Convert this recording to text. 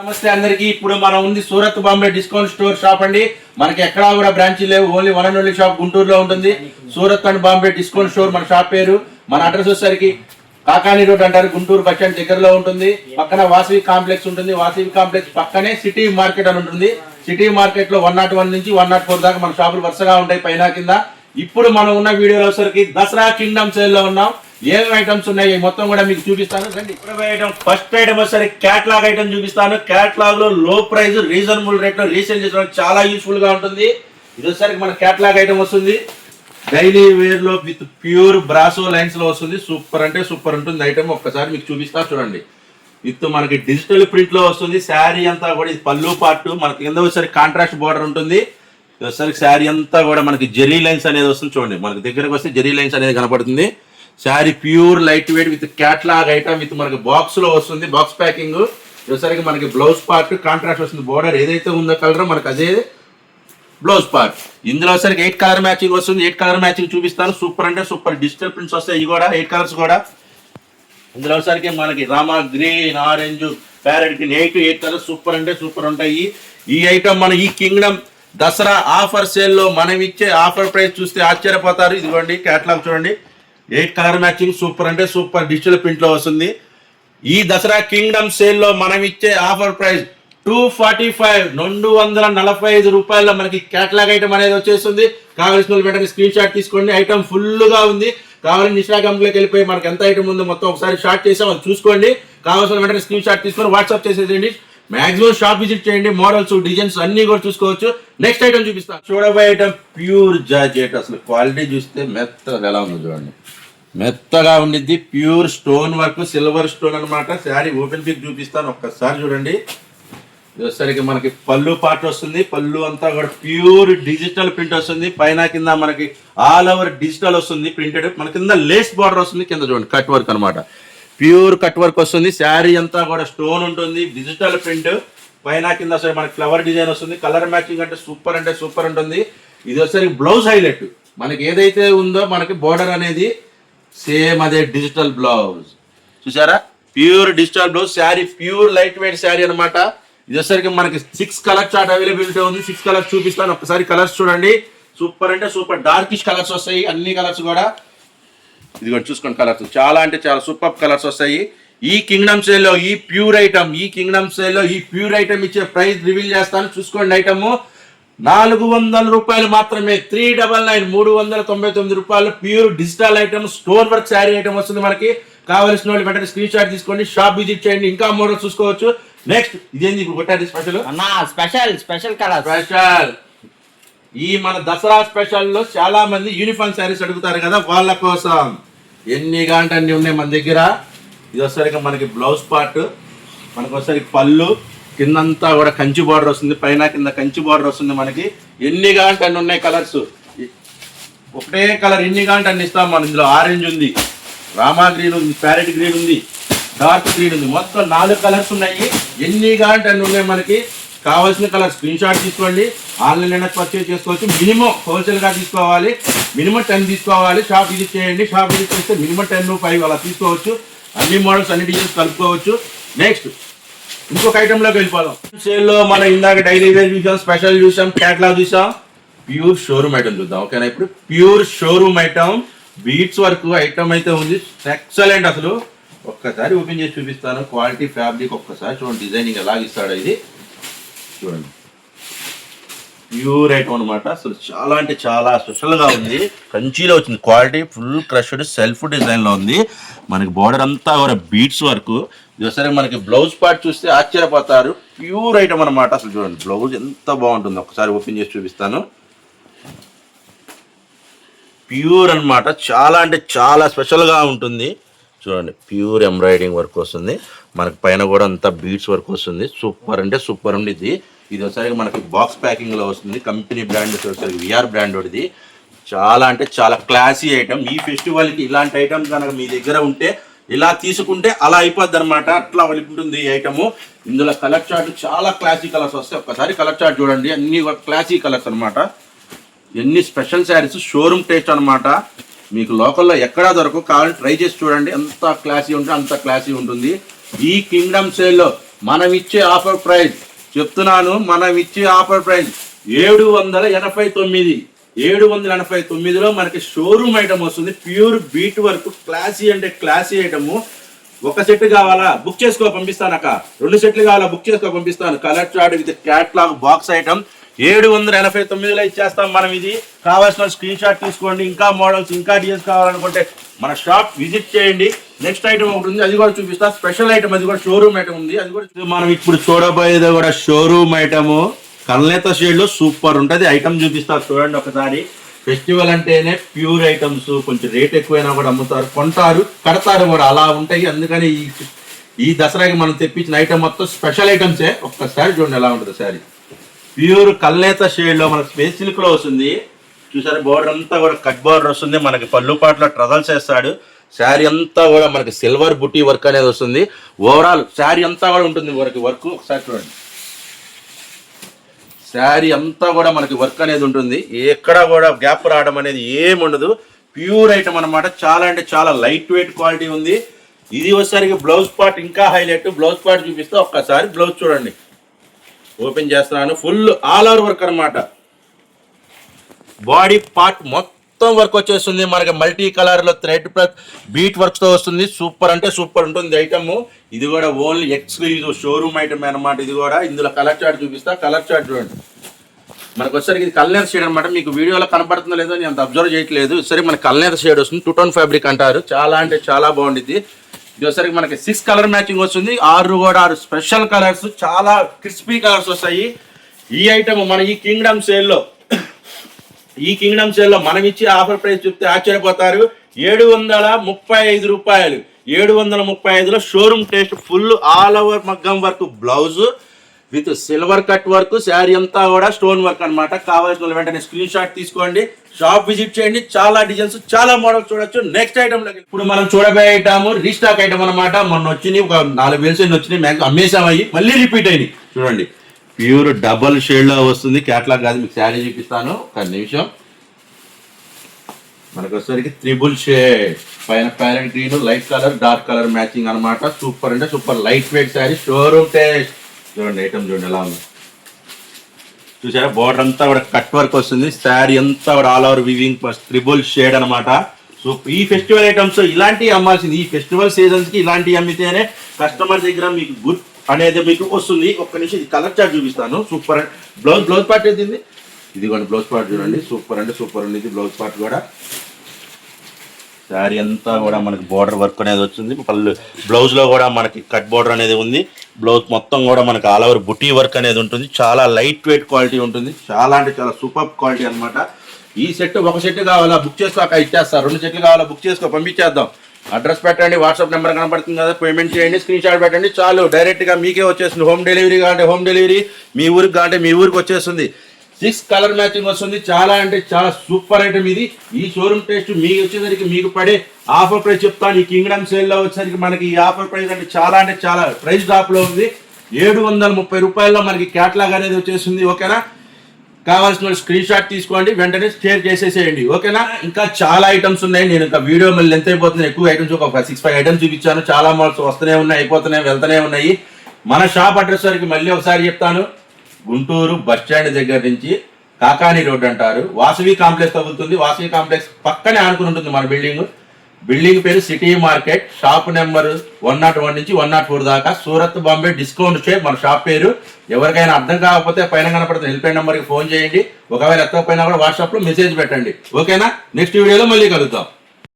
నమస్తే అందరికి. ఇప్పుడు మనం ఉంది Surat Bombay discount store shop అండి. మనకి ఎక్కడా కూడా బ్రాంచ్ లేవు. Only one and only shop గుంటూరులో ఉంటుంది. Surat and Bombay discount store మన షాప్ పేరు. మన అడ్రస్ వచ్చేసరికి కాకాని రోడ్ అంటారు. గుంటూరు బస్ స్టాండ్ దగ్గరలో ఉంటుంది. పక్కన వాసవి కాంప్లెక్స్ ఉంటుంది. వాసవి కాంప్లెక్స్ పక్కనే సిటీ మార్కెట్ అని ఉంటుంది. సిటీ మార్కెట్లో వన్ నాట్ వన్ నుంచి వన్ నాట్ ఫోర్ దాకా మన షాపులు వరుసగా ఉంటాయి పైన కింద. ఇప్పుడు మనం ఉన్న వీడియోలో వచ్చేసరికి దసరా కింగ్డమ్ సేల్లో ఉన్నాం. ఏం ఐటమ్స్ ఉన్నాయి? మొత్తం కూడా మీకు చూపిస్తాను. రండి. ఐటమ్ ఫస్ట్ ఐటమ్ వచ్చేసరికి క్యాట్లాగ్ ఐటమ్ చూపిస్తాను. క్యాట్లాగ్లో లో ప్రైస్ రీజనబుల్ రేట్లో రీసేల్ చేసిన చాలా యూస్ఫుల్గా ఉంటుంది. ఇది వచ్చేసరికి మన క్యాట్లాగ్ ఐటమ్ వస్తుంది. డైలీ వేర్లో విత్ ప్యూర్ బ్రాసో లైన్స్లో వస్తుంది. సూపర్ అంటే సూపర్ ఉంటుంది. ఐటమ్ ఒక్కసారి మీకు చూపిస్తా చూడండి. విత్ మనకి డిజిటల్ ప్రింట్లో వస్తుంది. శారీ అంతా కూడా ఇది పళ్ళు పార్ట్ మనకి కింద వచ్చేసరికి కాంట్రాస్ట్ బార్డర్ ఉంటుంది. ఒకసారి శారీ అంతా కూడా మనకి జెరీ లైన్స్ అనేది వస్తుంది. చూడండి. మనకి దగ్గరకు వస్తే జెరీ లైన్స్ అనేది కనపడుతుంది. Sari pure light weight with catalogue item with మనకి బాక్స్లో వస్తుంది. బాక్స్ ప్యాకింగ్ వచ్చేసరికి మనకి బ్లౌజ్ పార్ట్ కాంట్రాక్ట్ వస్తుంది. బోర్డర్ ఏదైతే ఉందో కలర్ మనకి అదే బ్లౌజ్ పార్ట్ ఇందులో సరికి ఎయిట్ కలర్ మ్యాచింగ్ వస్తుంది. ఎయిట్ కలర్ మ్యాచింగ్ చూపిస్తాను. సూపర్ అంటే సూపర్ డిజిటల్ ప్రింట్స్ వస్తాయి. ఇవి కూడా ఎయిట్ కలర్స్ కూడా. ఇందులో సరికి మనకి Rama green orange parrot green eight eight colours super అంటే సూపర్ ఉంటాయి. ఈ ఐటమ్ మన ఈ కింగ్డమ్ దసరా ఆఫర్ సేల్లో మనం ఇచ్చే ఆఫర్ ప్రైస్ చూస్తే ఆశ్చర్యపోతారు. ఇదిగోండి క్యాట్లాగ్ చూడండి. ఎయిట్ కలర్ మ్యాచింగ్ సూపర్ అంటే సూపర్ డిజిటల్ ప్రింట్లో వస్తుంది. ఈ దసరా కింగ్డమ్ సేల్లో మనం ఇచ్చే offer price two forty five రెండు వందల నలభై ఐదు రూపాయల్లో మనకి క్యాటలాగ్ ఐటమ్ అనేది వచ్చేస్తుంది. కావలసిన వాళ్ళు వెంటనే స్క్రీన్ షాట్ తీసుకోండి. ఐటమ్ ఫుల్గా ఉంది. కావాలని ఇన్స్టాగ్రామ్ వెళ్ళిపోయి మనకి ఎంత ఐటమ్ ఉందో మొత్తం ఒకసారి షార్ట్ చేసాం అది చూసుకోండి. కావాల్సిన వెంటనే స్క్రీన్ షాట్ తీసుకొని వాట్సాప్ చేసేసేయండి. మాక్సిమం షాప్ విజిట్ చేయండి. మోడల్స్ డిజైన్స్ అన్ని కూడా చూసుకోవచ్చు. నెక్స్ట్ ఐటమ్ చూపిస్తాను చూడబోయే ఐటమ్ ప్యూర్ జార్జెట్. అసలు క్వాలిటీ చూస్తే మెత్తగా ఎలా ఉందో చూడండి. మెత్తగా ఉండిద్ది pure stone work silver stone అన్నమాట. శారీ ఓపెన్ పిక్ చూపిస్తాను ఒక్కసారి చూడండి. ఇది మనకి పళ్ళు పార్ట్ వస్తుంది. పళ్ళు అంతా కూడా ప్యూర్ డిజిటల్ ప్రింట్ వస్తుంది. పైన కింద మనకి ఆల్ ఓవర్ డిజిటల్ వస్తుంది ప్రింటెడ్. మన కింద లేస్ బార్డర్ వస్తుంది కింద చూడండి కట్ వర్క్ అనమాట ప్యూర్ కట్ వర్క్ వస్తుంది. శారీ అంతా కూడా స్టోన్ ఉంటుంది డిజిటల్ ప్రింట్. పైన కింద సరే మనకి ఫ్లవర్ డిజైన్ వస్తుంది. కలర్ మ్యాచింగ్ అంటే సూపర్ అంటే సూపర్ ఉంటుంది. ఇది వచ్చేసరికి బ్లౌజ్ హైలైట్. మనకి ఏదైతే ఉందో మనకి బోర్డర్ అనేది సేమ్ అదే డిజిటల్ బ్లౌజ్ చూసారా pure digital blouse sari pure light weight sari అన్నమాట. ఇది మనకి సిక్స్ కలర్ చార్ట్ అవైలబిలిటీ ఉంది. సిక్స్ కలర్స్ చూపిస్తాను. ఒకసారి కలర్స్ చూడండి. సూపర్ అంటే సూపర్ డార్కిష్ కలర్స్ వస్తాయి. అన్ని కలర్స్ కూడా. ఇది కూడా చూసుకోండి కలర్స్ చాలా అంటే చాలా సూపర్ కలర్స్ వస్తాయి. ఈ కింగ్డమ్ సేల్లో ఈ ప్యూర్ ఐటమ్ ఈ కింగ్డమ్ సేల్లో ఈ ప్యూర్ ఐటమ్ ఇచ్చే ప్రైస్ రివీల్ చేస్తాను. చూసుకోండి ఐటమ్ నాలుగు వందల రూపాయలు మాత్రమే. త్రీ డబల్ నైన్ మూడు వందల తొంభై తొమ్మిది రూపాయలు. Pure digital item stone work sari item వస్తుంది మనకి. కావాల్సిన వాళ్ళు వెంటనే స్క్రీన్ షాట్ తీసుకోండి షాప్ విజిట్ చేయండి ఇంకా మోడల్ చూసుకోవచ్చు. నెక్స్ట్ ఇదేంది ఇప్పుడు కొట్టారు స్పెషల్ అన్నా స్పెషల్ స్పెషల్ కలర్ స్పెషల్ ఈ మన దసరా స్పెషల్లో చాలా మంది యూనిఫామ్ శారీస్ అడుగుతారు కదా వాళ్ళ కోసం. ఎన్ని గంట అన్ని ఉన్నాయి మన దగ్గర? ఇది వచ్చేసరికి మనకి బ్లౌజ్ పార్ట్ మనకు వచ్చేసరికి పళ్ళు కిందంతా కూడా కంచి బార్డర్ వస్తుంది పైన కింద కంచి బార్డర్ వస్తుంది మనకి. ఎన్ని గంట అన్ని ఉన్నాయి కలర్స్? ఒకటే కలర్ ఎన్ని గంట అన్ని ఇస్తాం మనం. ఇందులో ఆరెంజ్ ఉంది రామా గ్రీన్ ఉంది ప్యారెట్ గ్రీన్ ఉంది డార్క్ గ్రీన్ ఉంది. మొత్తం నాలుగు కలర్స్ ఉన్నాయి. ఎన్ని గంట అన్ని ఉన్నాయి మనకి? కావాల్సిన కలర్ స్క్రీన్ షాట్ తీసుకోండి. ఆన్లైన్ అయినా పర్చేజ్ చేసుకోవచ్చు. మినిమం హోల్సేల్గా తీసుకోవాలి. మినిమం టెన్ తీసుకోవాలి. షాప్ విజిట్ చేయండి. షాప్ విజిట్ చేస్తే మినిమం టెన్ ఫైవ్ అలా తీసుకోవచ్చు. అన్ని మోడల్స్ అన్ని డిజైన్స్ కలుపుకోవచ్చు. నెక్స్ట్ ఇంకొక ఐటమ్లోకి వెళ్ళిపోదాం. సేల్లో మనం ఇందాక డైలీ వేర్ చూసాం స్పెషల్ చూసాం క్యాట్లాగ్ చూసాం. ప్యూర్ షోరూమ్ ఐటమ్ చూద్దాం ఓకేనా? ఇప్పుడు ప్యూర్ షోరూమ్ ఐటమ్ బీట్స్ వరకు ఐటమ్ అయితే ఉంది. ఎక్సలెంట్ అసలు. ఒక్కసారి ఓపెన్ చేసి చూపిస్తాను. క్వాలిటీ ఫ్యాబ్రిక్ ఒక్కసారి చూడండి డిజైనింగ్ ఎలా ఇస్తాడు ఇది. చూడండి. ప్యూర్ ఐటమ్ అనమాట అసలు చాలా అంటే చాలా స్పెషల్గా ఉంది. కంచీలో వచ్చింది. క్వాలిటీ ఫుల్ క్రష్డ్ సెల్ఫ్ డిజైన్లో ఉంది. మనకి బార్డర్ అంతా కూడా బీట్స్ వరకు. ఇది ఒకసారి మనకి బ్లౌజ్ పార్ట్ చూస్తే ఆశ్చర్యపోతారు. ప్యూర్ ఐటమ్ అనమాట అసలు చూడండి. బ్లౌజ్ ఎంత బాగుంటుంది. ఒకసారి ఓపెన్ చేసి చూపిస్తాను. ప్యూర్ అన్నమాట. చాలా అంటే చాలా స్పెషల్గా ఉంటుంది. చూడండి. ప్యూర్ ఎంబ్రాయిడింగ్ వర్క్ వస్తుంది. మనకి పైన కూడా అంతా బీడ్స్ వర్క్ వస్తుంది. సూపర్ అంటే సూపర్ ఉండిద్ది ఇది ఒకసారి మనకి బాక్స్ ప్యాకింగ్లో వస్తుంది. కంపెనీ బ్రాండ్ వచ్చేసరికి విఆర్ బ్రాండ్ ఇది చాలా అంటే చాలా క్లాసీ ఐటమ్ ఈ ఫెస్టివల్కి ఇలాంటి ఐటమ్ కనుక మీ దగ్గర ఉంటే ఇలా తీసుకుంటే అలా అయిపోద్ది అనమాట అట్లా ఉంటుంది ఈ ఐటము ఇందులో కలర్ చార్ట్ చాలా క్లాసీ కలర్స్ వస్తాయి. ఒక్కసారి కలర్ చార్ట్ చూడండి. అన్ని క్లాసీ కలర్స్ అనమాట ఎన్ని స్పెషల్ శారీస్ షోరూమ్ టేస్ట్ అనమాట మీకు లోకల్లో ఎక్కడా దొరకవు. కావాలంటే ట్రై చేసి చూడండి. ఎంత క్లాసీ ఉంటే అంత క్లాసీ ఉంటుంది. ఈ కింగ్డమ్ సేల్లో మనం ఇచ్చే ఆఫర్ ప్రైస్ చెప్తున్నాను మనం ఇచ్చే ఆఫర్ ప్రైస్ ఏడు వందల ఎనభై తొమ్మిది. ఏడు వందల ఎనభై తొమ్మిదిలో మనకి షోరూమ్ ఐటమ్ వస్తుంది. ప్యూర్ బీట్ వర్క్ క్లాసీ అంటే క్లాసీ ఐటమ్ ఒక సెట్ కావాలా? బుక్ చేసుకో పంపిస్తాను అక్క. రెండు సెట్లు కావాలా? బుక్ చేసుకో పంపిస్తాను. Colour chart with catalogue box item ఏడు వందల ఎనభై తొమ్మిదిలో ఇచ్చేస్తాం మనం ఇది. కావాల్సిన స్క్రీన్ షాట్ తీసుకోండి. ఇంకా మోడల్స్ ఇంకా డిజైన్స్ కావాలనుకుంటే మన షాప్ విజిట్ చేయండి. నెక్స్ట్ ఐటమ్ ఒకటి ఉంది. అది కూడా చూపిస్తా. స్పెషల్ ఐటమ్ అది కూడా షోరూమ్ ఐటమ్ ఉంది. అది కూడా మనం ఇప్పుడు చూడబోయేది కూడా షోరూమ్ ఐటమ్ కల్నేత షేడ్లో సూపర్ ఉంటుంది. ఐటమ్ చూపిస్తారు చూడండి ఒకసారి. ఫెస్టివల్ అంటేనే ప్యూర్ ఐటమ్స్ కొంచెం రేట్ ఎక్కువైనా కూడా అమ్ముతారు. కొంటారు కడతారు కూడా. అలా ఉంటాయి. అందుకని ఈ ఈ దసరాకి మనం తెప్పించిన ఐటమ్ మొత్తం స్పెషల్ ఐటమ్సే. ఒక్కసారి చూడండి ఎలా ఉంటుంది సారీ ప్యూర్ కల్నేత షేడ్లో మనకి స్పేస్ సిల్క్లో వస్తుంది. చూసారు బోర్డర్ అంతా కూడా కట్ బోర్డర్ వస్తుంది. మనకి పళ్ళు పాటలో ట్రజల్స్ వేస్తాడు. శారీ అంతా కూడా మనకి సిల్వర్ బుట్టి వర్క్ అనేది వస్తుంది. ఓవరాల్ శారీ అంతా కూడా ఉంటుంది. వరకు వర్క్. ఒకసారి చూడండి. శారీ అంతా కూడా మనకి వర్క్ అనేది ఉంటుంది. ఎక్కడ కూడా గ్యాప్ రావడం అనేది ఏముండదు. ప్యూర్ ఐటమ్ అన్నమాట. చాలా అంటే చాలా లైట్ వెయిట్ క్వాలిటీ ఉంది. ఇది వచ్చేసరికి బ్లౌజ్ పార్ట్ ఇంకా హైలైట్. బ్లౌజ్ పార్ట్ చూపిస్తే ఒక్కసారి బ్లౌజ్ చూడండి. ఓపెన్ చేస్తున్నాను. ఫుల్ ఆల్ ఓవర్ వర్క్ అన్నమాట. బాడీ పార్ట్ మొత్తం మొత్తం వర్క్ వచ్చేస్తుంది. మనకి మల్టీ కలర్లో థ్రెడ్ ప్లస్ బీట్ వర్క్తో వస్తుంది. సూపర్ అంటే సూపర్ ఉంటుంది ఐటమ్ ఇది కూడా ఓన్లీ ఎక్స్క్లూజివ్ షోరూమ్ ఐటమ్ అనమాట ఇది కూడా ఇందులో కలర్ చార్ట్ చూపిస్తా. కలర్ చార్ట్ చూడండి. మనకు వచ్చేసరికి ఇది కల్నేత షేడ్ అనమాట మీకు వీడియోలో కనపడుతుందో లేదో నేను అబ్జర్వ్ చేయట్లేదు. సరే మనకి కల్నేత షేడ్ వస్తుంది. టూ టోన్ ఫ్యాబ్రిక్ అంటారు. చాలా అంటే చాలా బాగుండిద్ది. ఇది ఒకసారి మనకి సిక్స్ కలర్ మ్యాచింగ్ వస్తుంది. ఆరు కూడా ఆరు స్పెషల్ కలర్స్ చాలా క్రిస్పీ కలర్స్ వస్తాయి. ఈ ఐటమ్ మన ఈ కింగ్డమ్ సేల్లో ఈ కింగ్డమ్ సేల్లో మనం ఇచ్చే ఆఫర్ ప్రైస్ చెప్తే ఆశ్చర్యపోతారు. ఏడు వందల ముప్పై ఐదు రూపాయలు. ఏడు వందల ముప్పై ఐదులో showroom taste full all over మగ్గం work blouse with silver cut work sari అంతా కూడా స్టోన్ వర్క్ అన్నమాట. కావాల్సిన వెంటనే స్క్రీన్ షాట్ తీసుకోండి. షాప్ విజిట్ చేయండి. చాలా డిజైన్స్ చాలా మోడల్స్ చూడొచ్చు. నెక్స్ట్ ఐటమ్లోకి ఇప్పుడు మనం చూడబోయే ఐటమ్ రీస్టాక్ ఐటమ్ అనమాట మొన్న వచ్చినాయి ఒక నాలుగు వేలు వచ్చినాయి. మ్యాక్స్ అమ్మేసాం అయ్యి మళ్ళీ రిపీట్ అయినాయి. చూడండి. ప్యూర్ డబల్ షేడ్లో వస్తుంది. క్యాట్లాగ్ కాదు మీకు శారీ చూపిస్తాను. ఒక నిమిషం. మనకు వచ్చేసరికి త్రిబుల్ షేడ్. పైన parrot green light colour dark colour matching అన్నమాట. సూపర్ అంటే super. Light weight sari showroom taste. చూడండి ఐటమ్ చూడండి ఎలా ఉంది. చూసారా? బోర్డర్ అంతా కూడా కట్ వర్క్ వస్తుంది. శారీ అంతా కూడా all over weaving triple shade అనమాట సో ఈ ఫెస్టివల్ ఐటమ్స్ ఇలాంటివి అమ్మాల్సింది. ఈ ఫెస్టివల్ సీజన్స్కి ఇలాంటివి అమ్మితేనే కస్టమర్ దగ్గర మీకు గుడ్ అనేది మీకు వస్తుంది. ఒక్క నిమిషం ఇది కలర్ చార్ట్ చూపిస్తాను. సూపర్ బ్లౌజ్ బ్లౌజ్ పార్ట్ ఏది ఇదిగోండి బ్లౌజ్ పార్ట్ చూడండి. సూపర్ అంటే సూపర్ ఉంది బ్లౌజ్ పార్ట్ కూడా. శారీ అంతా కూడా మనకి బోర్డర్ వర్క్ అనేది వచ్చింది. పళ్ళు బ్లౌజ్లో కూడా మనకి కట్ బోర్డర్ అనేది ఉంది. బ్లౌజ్ మొత్తం కూడా మనకి ఆల్ ఓవర్ బుటీ వర్క్ అనేది ఉంటుంది. చాలా లైట్ వెయిట్ క్వాలిటీ ఉంటుంది. చాలా అంటే చాలా సూపర్ క్వాలిటీ అనమాట ఈ సెట్ ఒక సెట్ కావాలా? బుక్ చేసుకోక ఇచ్చేస్తారు రెండు సెట్లు కావాలా? బుక్ చేసుకో పంపించేద్దాం. అడ్రస్ పెట్టండి వాట్సాప్ నెంబర్ కనబడుతుంది కదా పేమెంట్ చేయండి స్క్రీన్ షాట్ పెట్టండి చాలు. డైరెక్ట్గా మీకే వచ్చేస్తుంది. హోమ్ డెలివరీ కావాలంటే హోమ్ డెలివరీ మీ ఊరికి కావాలంటే మీ ఊరికి వచ్చేస్తుంది. సిక్స్ కలర్ మ్యాచింగ్ వస్తుంది. చాలా అంటే చాలా సూపర్ ఐటమ్ ఇది. ఈ షోరూమ్ టేస్ట్ మీకు వచ్చేసరికి మీకు పడే ఆఫర్ ప్రైస్ చెప్తాను. ఈ కింగ్డమ్ సేల్లో వచ్చేసరికి మనకి ఈ ఆఫర్ ప్రైస్ అంటే చాలా అంటే చాలా ప్రైస్ డ్రాప్ ఉంది. ఏడు వందల ముప్పై రూపాయల్లో మనకి క్యాట్లాగ్ అనేది వచ్చేస్తుంది. ఓకేనా కావాల్సిన స్క్రీన్ షాట్ తీసుకోండి వెంటనే షేర్ చేసేసేయండి. ఓకేనా? ఇంకా చాలా ఐటమ్స్ ఉన్నాయి. నేను ఇంకా వీడియో మళ్ళీ ఎంత అయిపోతుంది ఎక్కువ ఐటమ్స్ ఒక సిక్స్ ఫైవ్ ఐటమ్స్ చూపించాను. చాలా మోడల్స్ వస్తూనే ఉన్నాయి అయిపోతున్నాయి వెళ్తూనే ఉన్నాయి. మన షాప్ అడ్రస్ వరకు మళ్ళీ ఒకసారి చెప్తాను. గుంటూరు బస్ స్టాండ్ దగ్గర నుంచి కాకాని రోడ్ అంటారు. వాసవి కాంప్లెక్స్ తగులుతుంది. వాసవి కాంప్లెక్స్ పక్కనే ఆనుకుని ఉంటుంది మన బిల్డింగ్ బిల్డింగ్ పేరు city market shop number one nought one నుంచి వన్ నాట్ ఫోర్ దాకా సూరత్ బాంబే డిస్కౌంట్ షేప్ మన షాప్ పేరు. ఎవరికైనా అర్థం కాకపోతే పైన కనపడుతున్న హెల్ప్లైన్ నెంబర్కి ఫోన్ చేయండి. ఒకవేళ ఎత్తకపోయినా కూడా వాట్సాప్లో మెసేజ్ పెట్టండి. ఓకేనా? నెక్స్ట్ వీడియోలో మళ్ళీ కలుద్దాం.